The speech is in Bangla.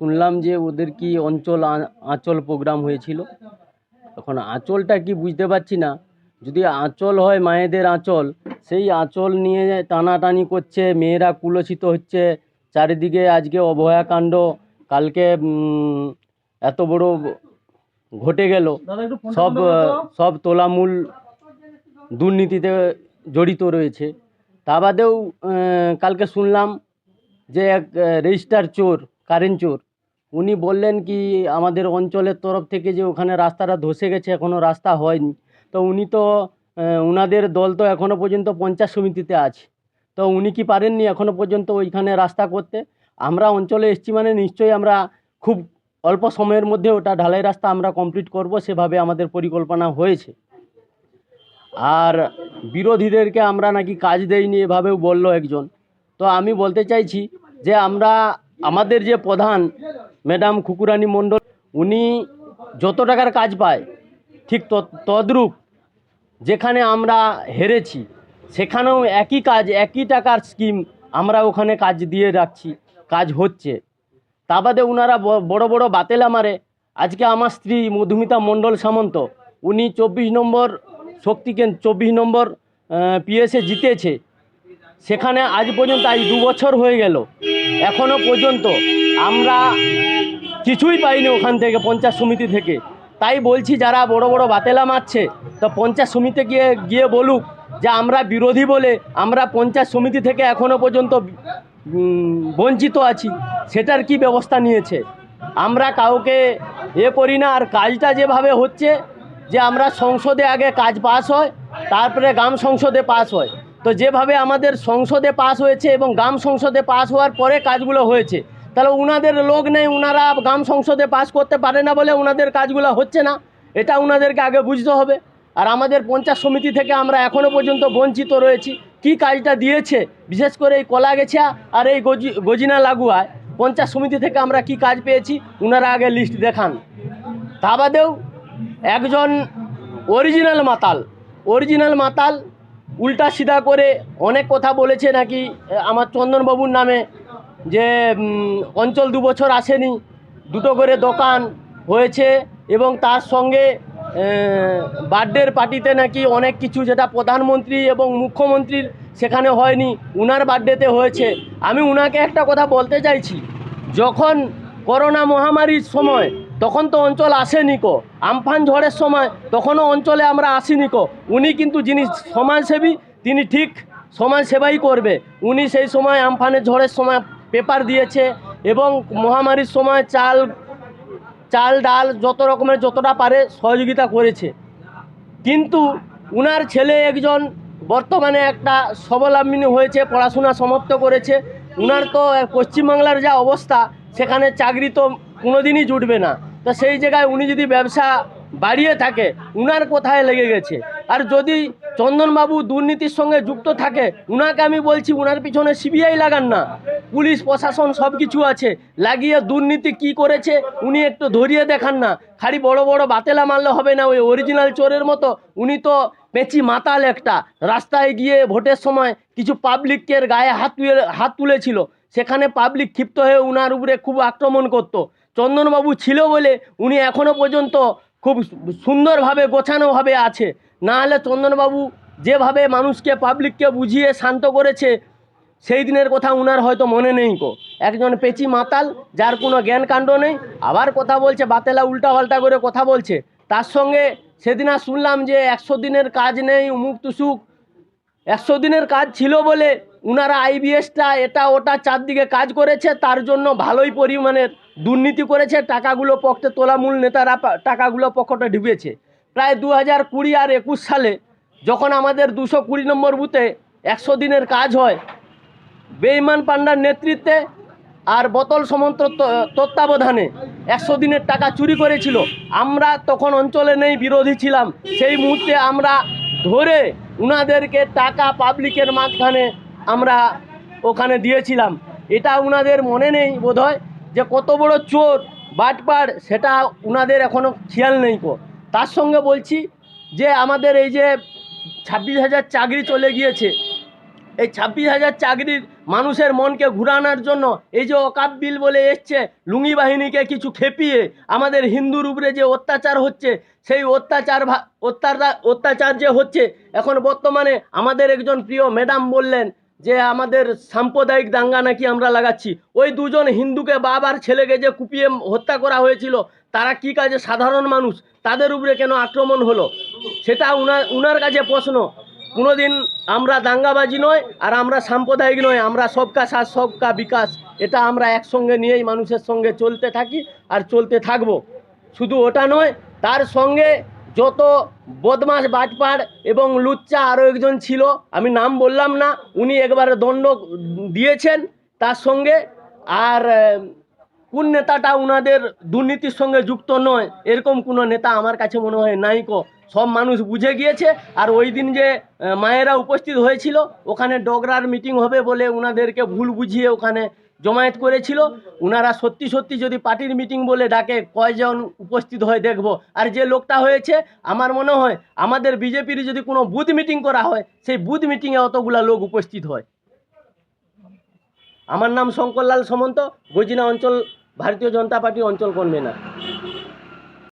শুনলাম যে ওদের কি অঞ্চল আঁচল প্রোগ্রাম হয়েছিল। এখন আঁচলটা কি বুঝতে পারছি না। যদি আঁচল হয় মায়েদের আঁচল সেই আঁচল নিয়ে টানাটানি করছে মেয়েরা কুলসিত হচ্ছে চারিদিকে আজকে অভয়াকাণ্ড কালকে এত বড় ঘটে গেল। সব সব তোলামূল দুর্নীতিতে জড়িত রয়েছে। তা বাদেও কালকে শুনলাম যে এক রেজিস্টার চোর কারেন্ট চোর উনি বললেন কি আমাদের অঞ্চলের তরফ থেকে যে ওখানে রাস্তাটা ধসে গেছে এখনও রাস্তা হয়নি। তো উনি তো আহ, উনাদের দল তো এখনও পর্যন্ত পঞ্চায়েত সমিতিতে আছে। তো উনি কি পারেননি এখনও পর্যন্ত ওইখানে রাস্তা করতে? আমরা অঞ্চলে এসছি মানে নিশ্চয়ই আমরা খুব অল্প সময়ের মধ্যে ওটা ঢালাই রাস্তা আমরা কমপ্লিট করব সেভাবে আমাদের পরিকল্পনা হয়েছে। আর বিরোধীদেরকে আমরা নাকি কাজ দেইনি এভাবেও বলল একজন। তো আমি বলতে চাইছি যে আমরা আমাদের যে প্রধান ম্যাডাম খুকুরানী মণ্ডল, উনি যত টাকার কাজ পায়, ঠিক তদ- তদ্রূপ যেখানে আমরা হেরেছি, সেখানেও একই কাজ, একই টাকার স্কিম আমরা ওখানে কাজ দিয়ে রাখছি, কাজ হচ্ছে। তা বাদে ওনারা বড় বড় বাতেলা মারে। আজকে আমার স্ত্রী মধুমিতা মণ্ডল সামন্ত, উনি চব্বিশ নম্বর শক্তিকেন চব্বিশ নম্বর পিএসএ জিতেছে। সেখানে আজ পর্যন্ত, আজ দু বছর হয়ে গেল। এখনও পর্যন্ত আমরা কিছুই পাইনি ওখান থেকে পঞ্চায়েত সমিতি থেকে। তাই বলছি যারা বড় বড় বাতেলা মারছে, তো পঞ্চায়েত সমিতি গিয়ে গিয়ে বলুক যে আমরা বিরোধী বলে আমরা পঞ্চায়েত সমিতি থেকে এখনও পর্যন্ত বঞ্চিত আছি, সেটার কি ব্যবস্থা নিয়েছে? আমরা কাউকে এ করি না, আর কাজটা যেভাবে হচ্ছে যে আমরা সংসদে আগে কাজ পাস হয়, তারপরে গ্রাম সংসদে পাস হয়। তো যেভাবে আমাদের সংসদে পাস হয়েছে এবং গ্রাম সংসদে পাস হওয়ার পরে কাজগুলো হয়েছে, তাহলে উনাদের লোক নেই, উনারা গ্রাম সংসদে পাস করতে পারে না বলে উনাদের কাজগুলো হচ্ছে না, এটা উনাদেরকে আগে বুঝতে হবে। আর আমাদের পঞ্চায়েত সমিতি থেকে আমরা এখনও পর্যন্ত বঞ্চিত রয়েছি, কি কাজটা দিয়েছে, বিশেষ করে এই কলাগেছা আর এই গজি, গজিনা লাগুয়ায়, পঞ্চায়েত সমিতি থেকে আমরা কি কাজ পেয়েছি, উনারা আগে লিস্ট দেখান। তা বাদেও একজন অরিজিনাল মাতাল অরিজিনাল মাতাল উল্টা সিধা করে অনেক কথা বলেছে নাকি আমার চন্দনবাবুর নামে, যে অঞ্চল দু বছর আসেনি, দুটো করে দোকান হয়েছে এবং তার সঙ্গে বার্থডের পার্টিতে নাকি অনেক কিছু যেটা প্রধানমন্ত্রী এবং মুখ্যমন্ত্রীর সেখানে হয়নি, উনার বার্থডেতে হয়েছে। আমি উনাকে একটা কথা বলতে চাইছি, যখন করোনা মহামারীর সময় তখন তো অঞ্চল আসেনি কো। আমফান ঝড়ের সময় তখনও অঞ্চলে আমরা আসিনি কো। উনি কিন্তু যিনি সমাজসেবী, তিনি ঠিক সমাজ সেবাই করবে। উনি সেই সময় আমফানের ঝড়ের সময় পেপার দিয়েছে এবং মহামারীর সময় চাল চাল, ডাল যত রকমের যতটা পারে সহযোগিতা করেছে। কিন্তু উনার ছেলে একজন বর্তমানে একটা স্বাবলম্বিনী হয়েছে, পড়াশোনা সমাপ্ত করেছে। উনার তো পশ্চিমবাংলার যা অবস্থা, সেখানে চাকরি তো কোনোদিনই জুটবে না। তো সেই জায়গায় উনি যদি ব্যবসা বাড়িয়ে থাকে, উনার কোথায় লেগে গেছে? আর যদি চন্দনবাবু দুর্নীতির সঙ্গে যুক্ত থাকে, উনাকে আমি বলছি উনার পিছনে সিবিআই লাগান না। পুলিশ, প্রশাসন সব কিছু আছে। লাগিয়ে দুর্নীতি কি করেছে, উনি একটু ধরিয়ে দেখান না। খালি বড় বড় বাতেলা মারলে হবে না, ওই অরিজিনাল চোরের মতো। উনি তো পেঁচি মাতাল একটা। রাস্তায় গিয়ে ভোটের সময় কিছু পাবলিকের গায়ে হাত তুলে হাত তুলেছিল। সেখানে পাবলিক ক্ষিপ্ত হয়ে উনার উপরে খুব আক্রমণ করত। চন্দনবাবু ছিল বলে উনি এখনও পর্যন্ত খুব সুন্দরভাবে, গোছানোভাবে আছে। না হলে চন্দনবাবু যেভাবে মানুষকে পাবলিককে বুঝিয়ে শান্ত করেছে, সেই দিনের কথা উনার হয়তো মনে নেই কো একজন পেচি মাতাল, যার কোনো জ্ঞান কাণ্ড নেই, আবার কথা বলছে, বাতেলা উল্টা পাল্টা করে কথা বলছে। তার সঙ্গে সেদিন আর শুনলাম যে একশো দিনের কাজ নেই উমুক তুসুক। একশো দিনের কাজ ছিল বলে উনারা আইবিএসটা এটা, ওটা চারদিকে কাজ করেছে, তার জন্য ভালোই পরিমাণের দুর্নীতি করেছে, টাকাগুলো পক্ষে তোলামূল নেতারা টাকাগুলো পকেটে ঢুকেছে প্রায় দু হাজার কুড়ি আর একুশ সালে যখন আমাদের দুশো কুড়ি নম্বর বুথে একশো দিনের কাজ হয়, বেইমান পান্ডার নেতৃত্বে আর বোতল সমন্ত তত্ত্বাবধানে একশো দিনের টাকা চুরি করেছিল, আমরা তখন অঞ্চলে নেই, বিরোধী ছিলাম। সেই মুহূর্তে আমরা ধরে উনাদেরকে টাকা পাবলিকের মাঝখানে আমরা ওখানে দিয়েছিলাম। এটা উনাদের মনে নেই বোধহয়? যে কত বড় চোর, বাটপার, সেটা উনাদের এখনও খেয়াল নেই কো। তার সঙ্গে বলছি যে আমাদের এই যে ছাব্বিশ হাজার চাকরি চলে গিয়েছে, এই ছাব্বিশ হাজার চাকরির মানুষের মনকে ঘুরানোর জন্য এই যে অকাপ বিল বলে এসছে, লুঙ্গি বাহিনীকে কিছু খেপিয়ে আমাদের হিন্দুর উপরে যে অত্যাচার হচ্ছে, সেই অত্যাচার অত্যাচার অত্যাচার যে হচ্ছে, এখন বর্তমানে আমাদের একজন প্রিয় ম্যাডাম বললেন যে আমাদের সাম্প্রদায়িক দাঙ্গা নাকি আমরা লাগাচ্ছি। ওই দুজন হিন্দুকে বাবার ছেলেকে যে কুপিয়ে হত্যা করা হয়েছিল, তারা কি কাজে সাধারণ মানুষ? তাদের উপরে কেন আক্রমণ হলো? সেটা উনার উনার কাছে প্রশ্ন। কোনোদিন আমরা দাঙ্গাবাজি নয় আর আমরা সাম্প্রদায়িক নয়, আমরা সবকা সাথ, সবকা বিকাশ। এটা আমরা একসঙ্গে নিয়েই মানুষের সঙ্গে চলতে থাকি আর চলতে থাকব। শুধু ওটা নয়, তার সঙ্গে যত বদমাস বাটপাড় এবং লুচ্চা আরও একজন ছিল, আমি নাম বললাম না, উনি একবারে দণ্ড দিয়েছেন তার সঙ্গে। আর কোন নেতাটা উনাদের দুর্নীতির সঙ্গে যুক্ত নয়, এরকম কোনো নেতা আমার কাছে মনে হয় নাই নাইকো সব মানুষ বুঝে গিয়েছে। আর ওই দিন যে মায়েরা উপস্থিত হয়েছিল, ওখানে ডগরার মিটিং হবে বলে উনাদেরকে ভুল বুঝিয়ে ওখানে জমায়েত করেছিল ওনারা সত্যি সত্যি যদি পার্টির মিটিং বলে ডাকে, কয়জন উপস্থিত হয়ে দেখব। আর যে লোকটা হয়েছে, আমার মনে হয় আমাদের বিজেপির যদি কোনো বুথ মিটিং করা হয়, সেই বুথ মিটিংয়ে অতগুলা লোক উপস্থিত হয়। আমার নাম শঙ্করলাল সামন্ত, গজিনা অঞ্চল, ভারতীয় জনতা পার্টি অঞ্চল কনভেনার।